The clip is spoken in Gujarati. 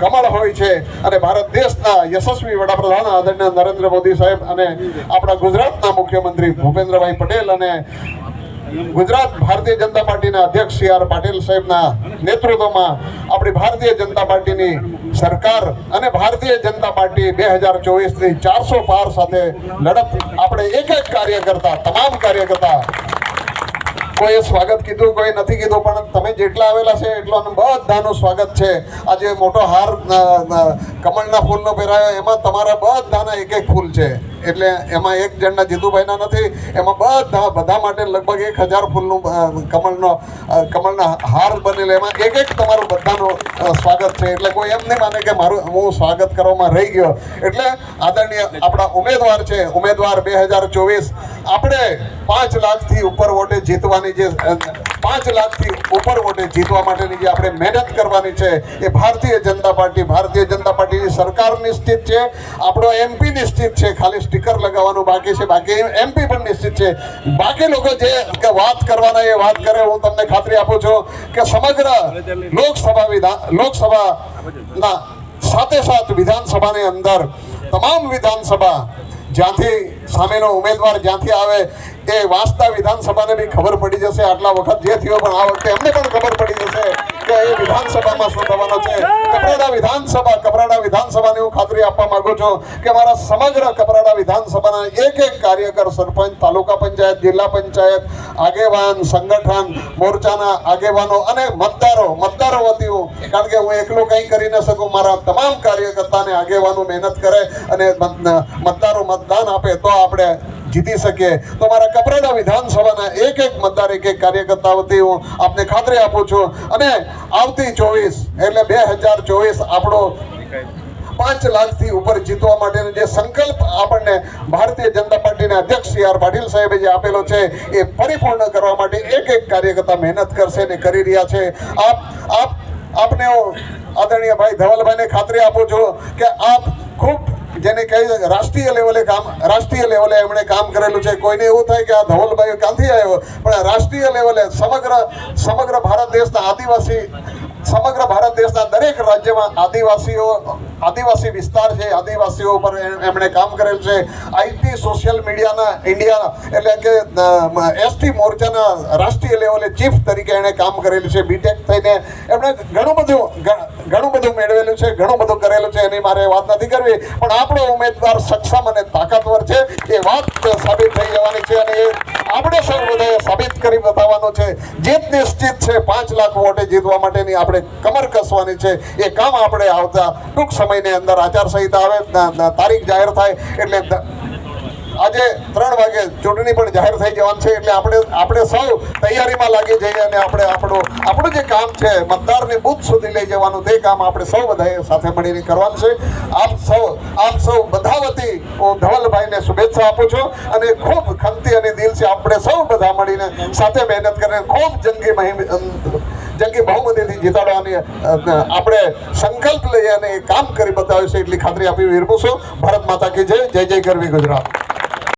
કમળ હોય છે અને ભારત દેશના યશસ્વી વડાપ્રધાન આદરણીય નરેન્દ્ર મોદી સાહેબ અને આપણા ગુજરાતના મુખ્યમંત્રી ભૂપેન્દ્રભાઈ પટેલ અને ગુજરાત ભારતીય જનતા પાર્ટીના અધ્યક્ષ સી આર પાટીલ સાહેબના નેતૃત્વમાં આપણી ભારતીય જનતા પાર્ટીની સરકાર અને ભારતીય જનતા પાર્ટી બે હજાર ચોવીસની ચારસો પાર સાથે લડત આપણે એક એક કાર્યકર્તા, તમામ કાર્યકર્તા કોઈએ સ્વાગત કીધું, કોઈ નથી કીધું, પણ તમે જેટલા આવેલા છે એટલો બધાનું સ્વાગત છે. આજે મોટો હાર કમળના ફૂલનો પહેરાયો, એમાં તમારા બધાના એક એક ફૂલ છે. એટલે એમાં એક જણના જીતુભાઈના નથી, એમાં બધા બધા માટે લગભગ એક હજાર ફૂલનું કમળનો કમળના હાર બનેલો. એમાં એક એક તમારું બધાનું સ્વાગત છે. એટલે કોઈ એમ નહીં માને કે મારું, હું સ્વાગત કરવામાં રહી ગયો. એટલે આદરણીય આપણા ઉમેદવાર છે, ઉમેદવાર બે હજાર ચોવીસ, આપણે પાંચ લાખથી ઉપર વોટે જીતવાની જે પાંચ લાખથી ઉપર વોટે જીતવા માટેની જે આપણે મહેનત કરવાની છે, એ ભારતીય જનતા પાર્ટી, ભારતીય જનતા પાર્ટીની સરકાર નિશ્ચિત છે. આપણો એમપી નિશ્ચિત છે, ખાલી સ્ટીકર લગાવવાનું બાકી છે. બાકી એમપી પણ નિશ્ચિત છે. બાકી લોકો જે વાત કરવાના એ વાત કરે. હું તમને ખાતરી આપું છું કે સમગ્ર લોકસભા વિધાન લોકસભાના સાથે સાથ વિધાનસભાની અંદર તમામ વિધાનસભા જ્યાંથી સામેનો ઉમેદવાર જ્યાંથી આવે એ વાંચતા વિધાનસભાને બી ખબર પડી જશે. આટલા વખત જે થયો પણ આ વખતે એમને પણ ખબર પડી જશે. વિધાનસભામાં શું થવાનું છે. કપરાડા વિધાનસભા, કપરાડા વિધાનસભાની હું ખાતરી આપવા માંગુ છું કે મારા સમગ્ર કપરાડા વિધાનસભાના એક એક કાર્યકર, સરપંચ, તાલુકા પંચાયત, જિલ્લા પંચાયત, આગેવાન, સંગઠન, મોરચાના આગેવાનો અને મતદારો મતદારો વતી હું કારણ કે હું એકલો કંઈ કરી ન શકું, મારા તમામ કાર્યકર્તાને આગેવાનો મહેનત કરે અને મતદારો મતદાન આપે, તો આપણે જીતી શકીએ તો મારા કપરાડા વિધાનસભાના એક એક મતદાર એક એક કાર્યકર્તા વતી હું આપને ખાતરી આપું છું. અને આવતી ચોવીસ, એટલે બે હજાર ચોવીસ આપણો પાંચ લાખથી ઉપર જીતવા માટેનો જે સંકલ્પ આપણને ભારતીય જનતા પાર્ટીના અધ્યક્ષ સી આર પાટીલ સાહેબે જે આપેલો છે, એ પરિપૂર્ણ કરવા માટે એક એક કાર્યકર્તા મહેનત કરશે ને કરી રહ્યા છે. આપ આપ, આપને આદરણીય ભાઈ ધવલભાઈને ખાતરી આપું છું કે આપ ખૂબ જેને કહી રાષ્ટ્રીય લેવલે કામ, રાષ્ટ્રીય લેવલે એમણે કામ કરેલું છે. કોઈને એવું થાય કે આ ધવલભાઈ ક્યાંથી આવ્યો? પણ રાષ્ટ્રીય લેવલે સમગ્ર સમગ્ર ભારત દેશના આદિવાસી, સમગ્ર ભારત દેશના દરેક રાજ્યમાં આદિવાસીઓ આદિવાસી વિસ્તાર છે, આદિવાસીઓ ઉપર એમણે કામ કરેલ છે. આઈટી, સોશિયલ મીડિયાના, ઇન્ડિયા, એટલે કે એસટી મોરચાના રાષ્ટ્રીય લેવલે ચીફ તરીકે એણે કામ કરેલું છે બીટેક થઈને. એમણે ઘણું બધું ઘણું બધું મેળવેલું છે, ઘણું બધું કરેલું છે, એની મારે વાત નથી કરવી. પણ આપણો ઉમેદવાર સક્ષમ અને તાકાતવર છે, એ વાત સાબિત થઈ જવાની છે અને એ આપણે સૌ સાબિત કરી બતાવવાનો છે. જીત નિશ્ચિત છે. પાંચ લાખ વોટે જીતવા માટેની આપણે કમર કસવાની છે. એ કામ આપણે આવતા ટૂંક સમયની અંદર આચારસંહિતા આવે તારીખ જાહેર થાય, એટલે આજે ત્રણ વાગે ચૂંટણી પણ જાહેર થઈ જવાની છે એટલે આપણે આપણે સૌ તૈયારીમાં લાગી જઈએ અને આપણે આપણું આપણું જે કામ છે મતદારને બુથ સુધી લઈ જવાનું તે કામ આપણે સૌ બધાએ સાથે મળીને કરવાનું છે. આપ સૌ આપ સૌ બધા વતી હું ધવલભાઈને શુભેચ્છા આપું છું અને ખૂબ ખંતી અને દિલથી આપણે સૌ બધા મળીને સાથે મહેનત કરીને ખૂબ જંગી મહિમ જંગી બહુમતીથી જીતાડવાની આપણે સંકલ્પ લઈએ અને કામ કરી બતાવ્યું છે એટલી ખાતરી આપી વિરમું છું. ભારત માતા કી જય જય જય ગરવી ગુજરાત.